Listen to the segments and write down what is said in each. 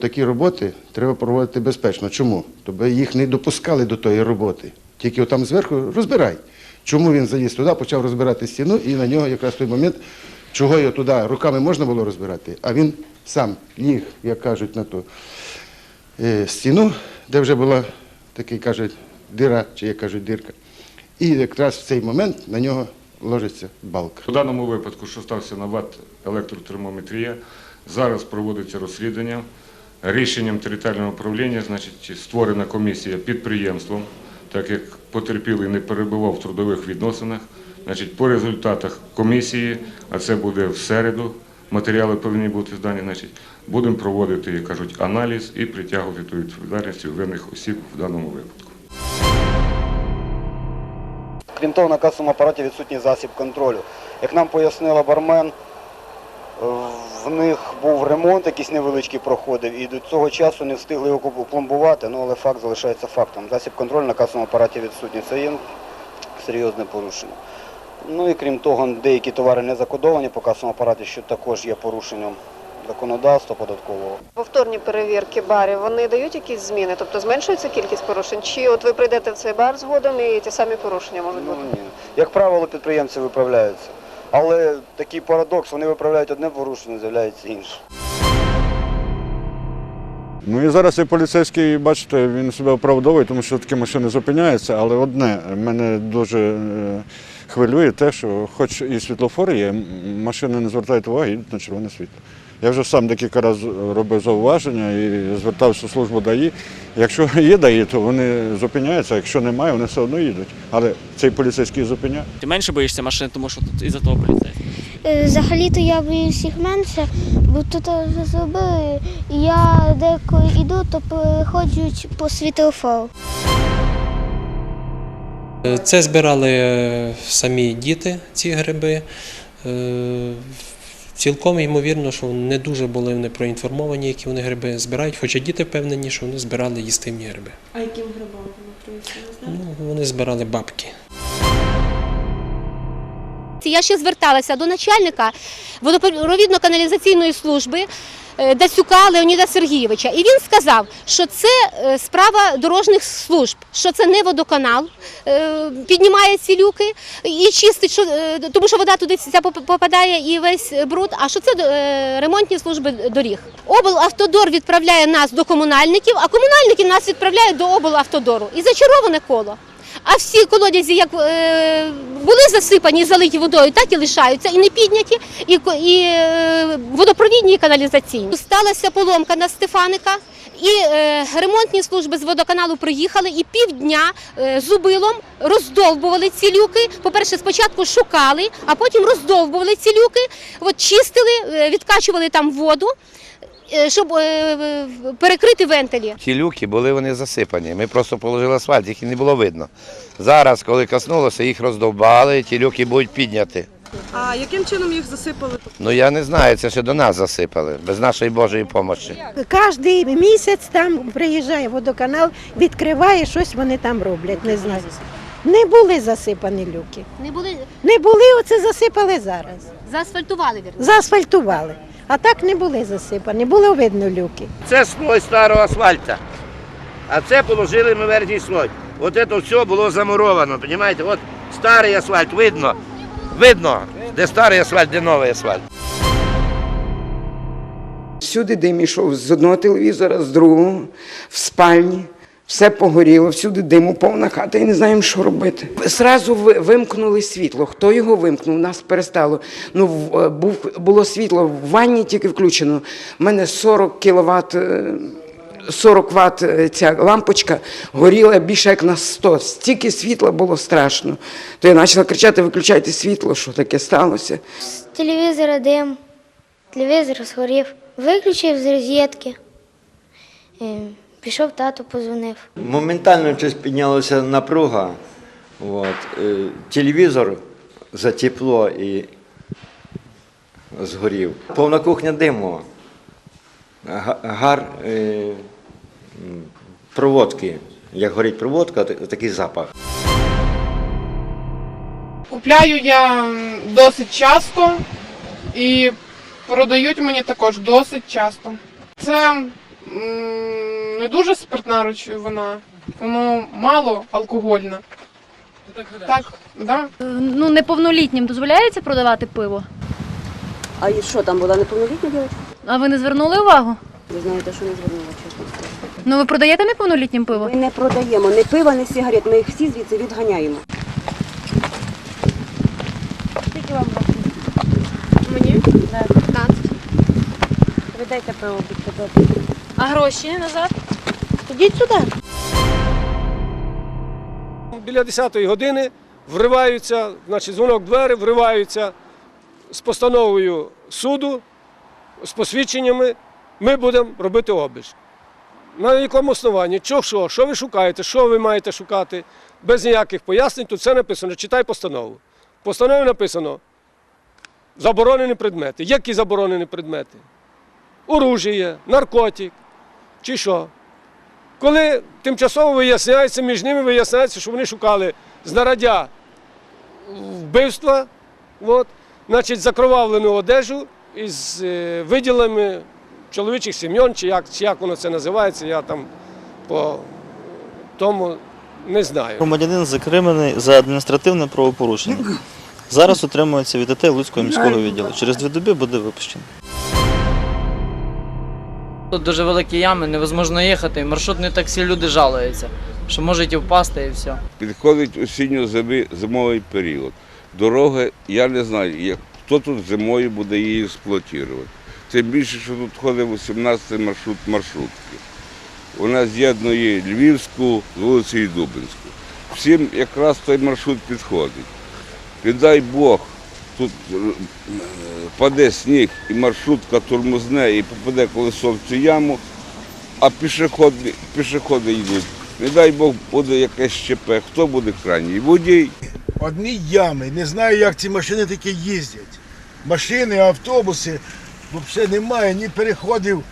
такі роботи треба проводити безпечно. Чому? Тобто їх не допускали до тої роботи. Тільки там зверху розбирай. Чому він заліз туди, почав розбирати стіну, і на нього якраз той момент, чого його туди руками можна було розбирати, а він сам ліг, як кажуть, на ту е, стіну, де вже була такий, кажуть, дира, чи як кажуть, дирка. І якраз в цей момент на нього ложиться балка. У даному випадку, що стався на ВАТ електротермометрія, зараз проводиться розслідування. Рішенням територіального управління, значить, створена комісія підприємством, так як потерпілий не перебував в трудових відносинах. Значить, по результатах комісії, а це буде в середу, матеріали повинні бути здані, значить, будемо проводити, як кажуть, аналіз і притягувати до відповідальності винних осіб в даному випадку. Крім того, на касовому апараті відсутній засіб контролю. Як нам пояснила бармен, в них був ремонт, якийсь невеличкий проходив, і до цього часу не встигли його пломбувати, ну, але факт залишається фактом. Засіб контролю на касовому апараті відсутній. Це є серйозне порушення. Ну і крім того, деякі товари не закодовані по касовому апараті, що також є порушенням законодавства податкового. Повторні перевірки барів вони дають якісь зміни, тобто зменшується кількість порушень? Чи от ви прийдете в цей бар згодом і ті самі порушення можуть Ну, бути? ні. Як правило, підприємці виправляються. Але такий парадокс, вони виправляють одне порушення, з'являється інше. Ну і зараз і поліцейський, бачите, він себе оправдовує, тому що такі машини зупиняються. Але одне мене дуже е, хвилює те, що хоч і світлофори є, машини не звертають уваги, йдуть на червоне світло. Я вже сам декілька разів робив зауваження і звертався в службу ДАІ. Якщо є ДАІ, то вони зупиняються, а якщо немає, вони все одно їдуть. Але цей поліцейський зупиняє. Ти менше боїшся машин, тому що тут із-за того поліцейський. Е, Взагалі-то я боюсь їх менше, бо тут вже зробили. Я деколи йду, то переходжу по світлофору. Це збирали е, самі діти, ці гриби. Цілком ймовірно, що не дуже були вони проінформовані, які вони гриби збирають, хоча діти впевнені, що вони збирали їстимні гриби. А яким грибом вони проїхали? Ну, вони збирали бабки. Я ще зверталася до начальника водопровідно-каналізаційної служби е, Дацюка Леоніда Сергійовича. І він сказав, що це е, справа дорожніх служб, що це не водоканал е, піднімає ці люки і чистить, що, тому що вода туди поп- попадає і весь бруд, а що це ремонтні служби доріг. Облавтодор відправляє нас до комунальників, а комунальники нас відправляють до облавтодору. І зачароване коло. А всі колодязі, як е, були засипані, залиті водою, так і лишаються, і не підняті, і, і е, водопровідні, і каналізаційні. Сталася поломка на Стефаника, і е, ремонтні служби з водоканалу приїхали і півдня е, зубилом роздовбували ці люки. По-перше, спочатку шукали, а потім роздовбували ці люки, от чистили, е, відкачували там воду, щоб е, перекрити вентилі. Ті люки були вони засипані. Ми просто положили асфальт, їх і не було видно. Зараз, коли коснулося, їх роздовбали, ті люки будуть підняті. А яким чином їх засипали? Ну я не знаю, це ще до нас засипали, без нашої Божої допомоги. Кожний місяць там приїжджає водоканал, відкриває щось, вони там роблять. Не знаю. Не були засипані люки. Не були Не були, оце засипали зараз. заасфальтували вірно. Заасфальтували. А так не були засипані, було видно люки. Це слой старого асфальту. А це положили ми верхній слой. От це все було замуровано, розумієте? От старий асфальт видно. Видно, де старий асфальт, де новий асфальт. Всюди дим ішов з одного телевізора, з другого, в спальні. Все погоріло, всюди диму, повна хата і не знаємо, що робити. Зразу ви- вимкнули світло. Хто його вимкнув? Нас перестало. Ну, е, був, було світло в ванні тільки включено. У мене 40 кВт, 40 Вт е, ця лампочка горіла більше як на 100. Стільки світла було страшно. То я почала кричати: виключайте світло, що таке сталося. З телевізора дим, телевізор згорів, виключив з розетки. Пішов тато, позвонив. Моментально щось піднялася напруга. От. е, Телевізор затепло і згорів. Повна кухня диму. Гар е, проводки. Як горить проводка, такий запах. Купляю я досить часто і продають мені також досить часто. Це Не дуже спиртна речовина, воно мало алкогольне. Так, да. Ну, неповнолітнім дозволяється продавати пиво? А і що там була неповнолітня дівчинка? А ви не звернули увагу? Ви знаєте, що не звернула, чесно скажу. Ну ви продаєте неповнолітнім пиво? Ми не продаємо ні пива, ні сигарет. Ми їх всі звідси відганяємо. Скільки вам років? Мені 15. Видайте пиво, будьте добрі. А гроші назад? Ідіть сюди. Біля 10-ї години вриваються, значить, дзвонок двері, вриваються з постановою суду, з посвідченнями. Ми будемо робити обиск. На якому основанні? Чого що? Що ви шукаєте? Що ви маєте шукати? Без ніяких пояснень. Тут все написано. Читай постанову. В постанові написано заборонені предмети. Які заборонені предмети? Оружіє, наркотик чи що? Коли тимчасово виясняється, між ними виясняється, що вони шукали знаряддя вбивства, от, значить, закровавлену одежу із е, виділами чоловічих сім'ян, чи як, чи як воно це називається, я там по тому не знаю. Громадянин закриманий за адміністративне правопорушення. Зараз утримується від АТ Луцького міського відділу. Через дві доби буде випущений. Тут дуже великі ями, невозможно їхати. Маршрутне таксі люди жалуються, що можуть і впасти і все. Підходить осінньо-зимовий період. Дороги, я не знаю, хто тут зимою буде її експлуатувати. Тим більше, що тут ходить 18 маршрут маршрутки. Вона з'єднує Львівську з вулицею Дубинську. Всім якраз той маршрут підходить. Піддай Бог, тут е, паде сніг і маршрутка тормозне і попаде колесо в цю яму, а пішоходи, пішоходи йдуть. Не дай Бог буде якесь ЩП. Хто буде крайній? Водій. Одні ями. Не знаю, як ці машини такі їздять. Машини, автобуси, взагалі немає, ні переходів,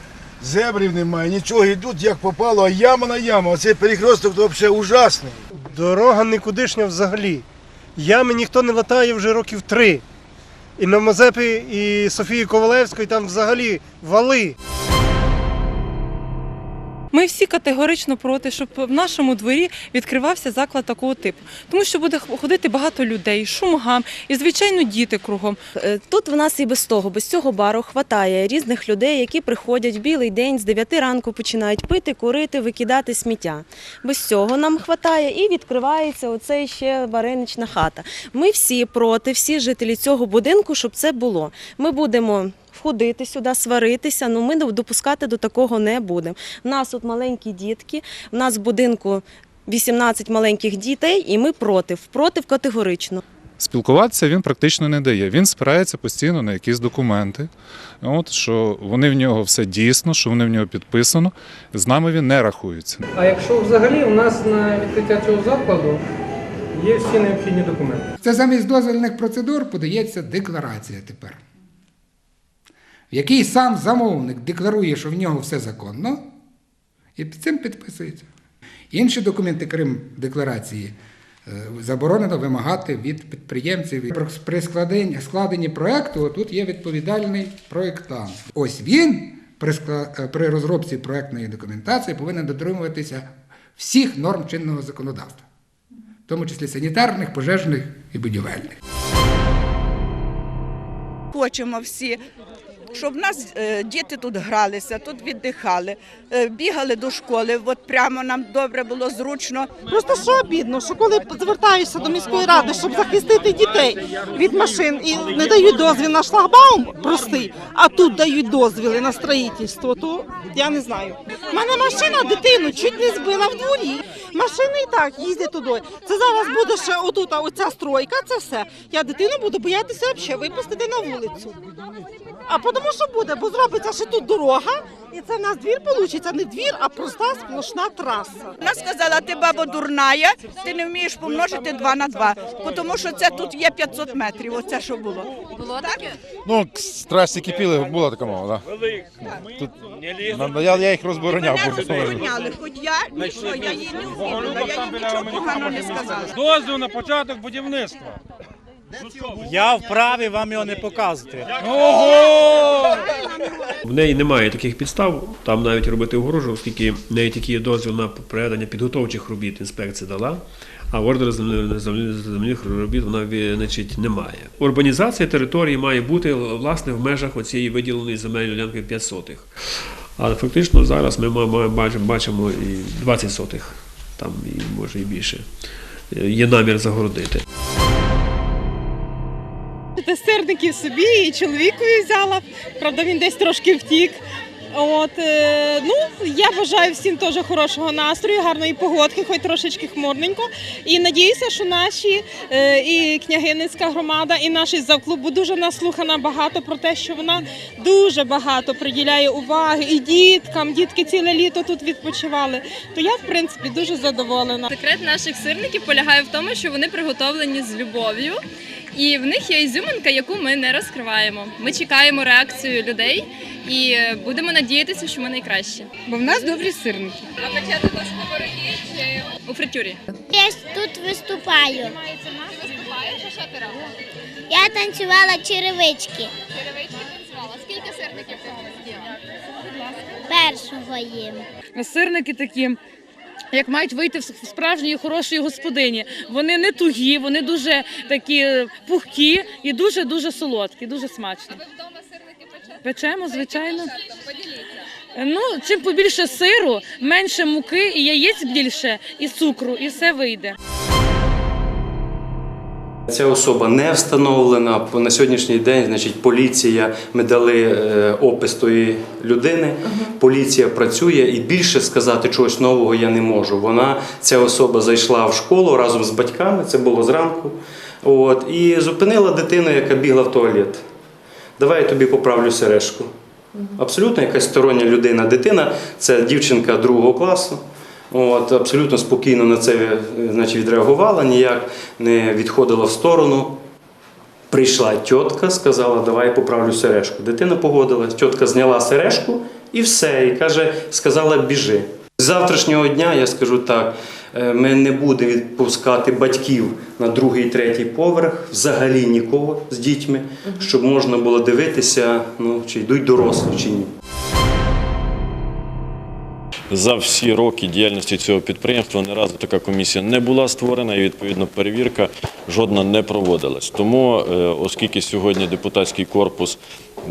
зебрів немає, нічого йдуть, як попало, а яма на яму. Оцей перехресток то взагалі ужасний. Дорога нікудишня взагалі. Ями ніхто не латає вже років три. І на Мазепи, і Софії Ковалевської там взагалі вали. Ми всі категорично проти, щоб в нашому дворі відкривався заклад такого типу, тому що буде ходити багато людей, шум гам і звичайно діти кругом. Е, Тут в нас і без того, без цього бару хватає різних людей, які приходять в білий день з 9 ранку починають пити, курити, викидати сміття. Без цього нам хватає і відкривається оцей ще варенична хата. Ми всі проти, всі жителі цього будинку, щоб це було. Ми будемо. Входити сюди, сваритися, ну ми допускати до такого не будемо. У нас тут маленькі дітки, у нас в будинку 18 маленьких дітей, і ми проти, проти категорично. Спілкуватися він практично не дає. Він спирається постійно на якісь документи, от, що вони в нього все дійсно, що вони в нього підписано. З нами він не рахується. А якщо взагалі у нас на відкриття цього закладу є всі необхідні документи. Це замість дозвільних процедур подається декларація тепер, в якій сам замовник декларує, що в нього все законно, і під цим підписується. Інші документи, крім декларації, е, заборонено вимагати від підприємців. При складенні, складенні проєкту тут є відповідальний проєктант. Ось він при, е, при розробці проєктної документації повинен дотримуватися всіх норм чинного законодавства, в тому числі санітарних, пожежних і будівельних. Хочемо всі, щоб в нас е, діти тут гралися, тут віддихали, е, бігали до школи. От прямо нам добре було зручно. Просто що обідно, що коли звертаєшся до міської ради, щоб захистити дітей від машин і не дають дозвіл на шлагбаум простий, а тут дають дозвіли на строїтельство, то я не знаю. У мене машина дитину чуть не збила в дворі. Машини і так їздять туди. Це зараз буде ще отут, оця стройка, це все. Я дитину буду боятися взагалі випустити на вулицю. А тому що буде, бо зробиться ще тут дорога, і це в нас двір вийде, не двір, а проста сплошна траса. Вона сказала, ти баба дурная, ти не вмієш помножити 2 на 2, тому що це тут є 500 метрів, оце що було. Було таке? Ну, страсті кипіли, була така мова, так. Тут, я, я їх розбороняв. Мене розбороняли, хоч я нічого, я їй не вірила, я їй нічого поганого не сказала. Дозвіл на початок будівництва. Я вправі вам його не показувати. В неї немає таких підстав там навіть робити огорожу, оскільки в неї тільки є дозвіл на проведення підготовчих робіт інспекція дала, а ордер земельних робіт вона значить, немає. Урбанізація території має бути власне в межах оцієї виділеної земельної ділянки 5 сотих. Але фактично зараз ми маємо, бачимо, бачимо і 20 сотих, там і може і більше. Є намір загородити. Та сирників собі і чоловікові взяла. Правда, він десь трошки втік. От, е, ну, я бажаю всім теж хорошого настрою, гарної погодки, хоч трошечки хмурненько. І надіюся, що наші е, і княгиницька громада, і наш завклуб буде дуже наслухана багато про те, що вона дуже багато приділяє уваги і діткам. Дітки ціле літо тут відпочивали. То я, в принципі, дуже задоволена. Секрет наших сирників полягає в тому, що вони приготовлені з любов'ю, і в них є ізюминка, яку ми не розкриваємо. Ми чекаємо реакцію людей і е, будемо надіятися, що ми найкращі. Бо в нас добрі сирники. А печати на сковороді чи у фритюрі? Я тут виступаю. Виступаєш, а що ти робиш? Я танцювала черевички. Черевички танцювала. Скільки сирників ти з'їла? Першого їм. Сирники такі. Як мають вийти в справжньої хорошої господині. Вони не тугі, вони дуже такі е, пухкі і дуже дуже солодкі, дуже смачні. Печемо, звичайно. Ну, чим побільше сиру, менше муки і яєць більше, і цукру, і все вийде. Ця особа не встановлена. На сьогоднішній день, значить, поліція, ми дали е, опис тої людини. Поліція працює і більше сказати чогось нового я не можу. Вона, ця особа зайшла в школу разом з батьками, це було зранку. От, і зупинила дитину, яка бігла в туалет. Давай я тобі поправлю сережку. Абсолютно якась стороння людина. Дитина це дівчинка другого класу. От, абсолютно спокійно на це е, значить, відреагувала, ніяк не відходила в сторону. Прийшла тітка, сказала, давай поправлю сережку. Дитина погодилась, тітка зняла сережку і все. І каже, сказала, біжи. З завтрашнього дня я скажу так: е, ми не будемо відпускати батьків на другий, третій поверх, взагалі нікого з дітьми, щоб можна було дивитися, ну, чи йдуть дорослі, чи ні. За всі роки діяльності цього підприємства ні разу така комісія не була створена і відповідно перевірка жодна не проводилась. Тому, е, оскільки сьогодні депутатський корпус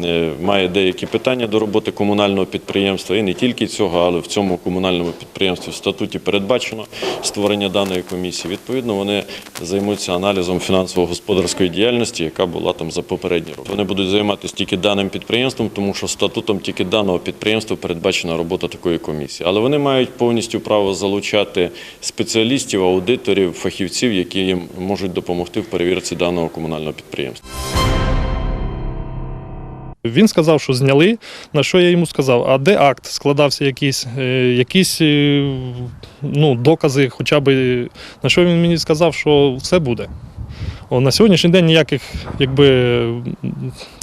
е, має деякі питання до роботи комунального підприємства, і не тільки цього, але в цьому комунальному підприємстві в статуті передбачено створення даної комісії. Відповідно, вони займуться аналізом фінансово-господарської діяльності, яка була там за попередні роки. Вони будуть займатися тільки даним підприємством, тому що статутом тільки даного підприємства передбачена робота такої комісії. Але вони мають повністю право залучати спеціалістів, аудиторів, фахівців, які їм можуть допомогти в перевірці даного комунального підприємства. Він сказав, що зняли. На що я йому сказав? А де акт? Складався якісь, е, якісь е, ну, докази, хоча б. На що він мені сказав, що все буде. О, на сьогоднішній день ніяких якби,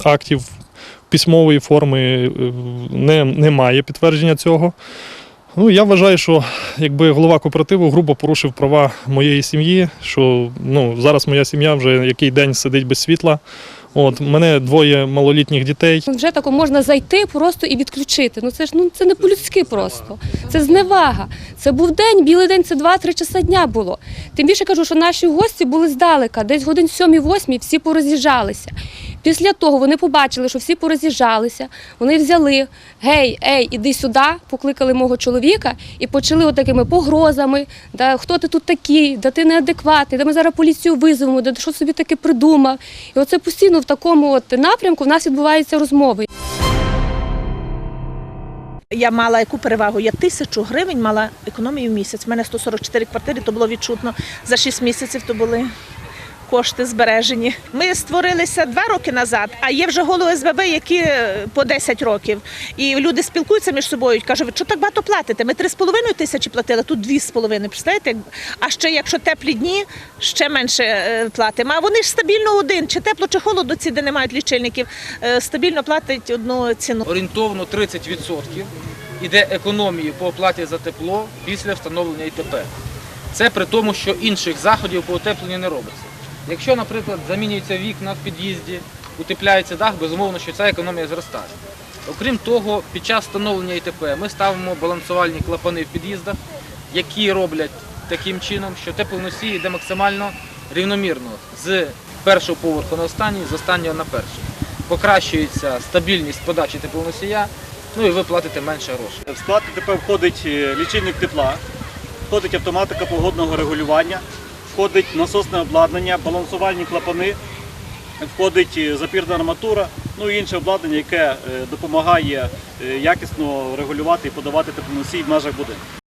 актів письмової форми е, не, немає підтвердження цього. Ну, я вважаю, що якби голова кооперативу грубо порушив права моєї сім'ї, що ну, зараз моя сім'я вже який день сидить без світла. От, мене двоє малолітніх дітей. Вже тако можна зайти просто і відключити. Ну це ж ну це не по-людськи просто. Це зневага. Це був день, білий день, це 2-3 часа дня було. Тим більше кажу, що наші гості були здалека, десь годин 7-8 всі пороз'їжджалися. Після того вони побачили, що всі пороз'їжджалися. Вони взяли гей, ей, іди сюди, покликали мого чоловіка і почали отакими погрозами. Да, хто ти тут такий, да ти неадекватний, да ми зараз поліцію визовемо, да що собі таке придумав. І оце постійно в такому от напрямку в нас відбуваються розмови. Я мала яку перевагу? Я тисячу гривень мала економію в місяць. У мене 144 квартири, то було відчутно. За 6 місяців то були кошти збережені. Ми створилися два роки назад, а є вже голови СББ, які е, по 10 років. І люди спілкуються між собою, кажуть, що так багато платите? Ми 3,5 тисячі платили, тут 2,5, представляєте? А ще якщо теплі дні, ще менше е, платимо. А вони ж стабільно один, чи тепло, чи холодно, ці, де не мають лічильників, е, стабільно платять одну ціну. Орієнтовно 30% іде економії по оплаті за тепло після встановлення ІТП. Це при тому, що інших заходів по утепленню не робиться. Якщо, наприклад, замінюються вікна в під'їзді, утепляється дах, безумовно, що ця економія зростає. Окрім того, під час встановлення ІТП ми ставимо балансувальні клапани в під'їздах, які роблять таким чином, що теплоносій йде максимально рівномірно з першого поверху на останній, з останнього на перший. Покращується стабільність подачі теплоносія, ну і ви платите менше грошей. В склад ТТП входить е, лічильник тепла, входить автоматика погодного регулювання, входить насосне обладнання, балансувальні клапани, входить е, запірна арматура, ну і інше обладнання, яке е, допомагає е, якісно регулювати і подавати теплоносій в межах будинку.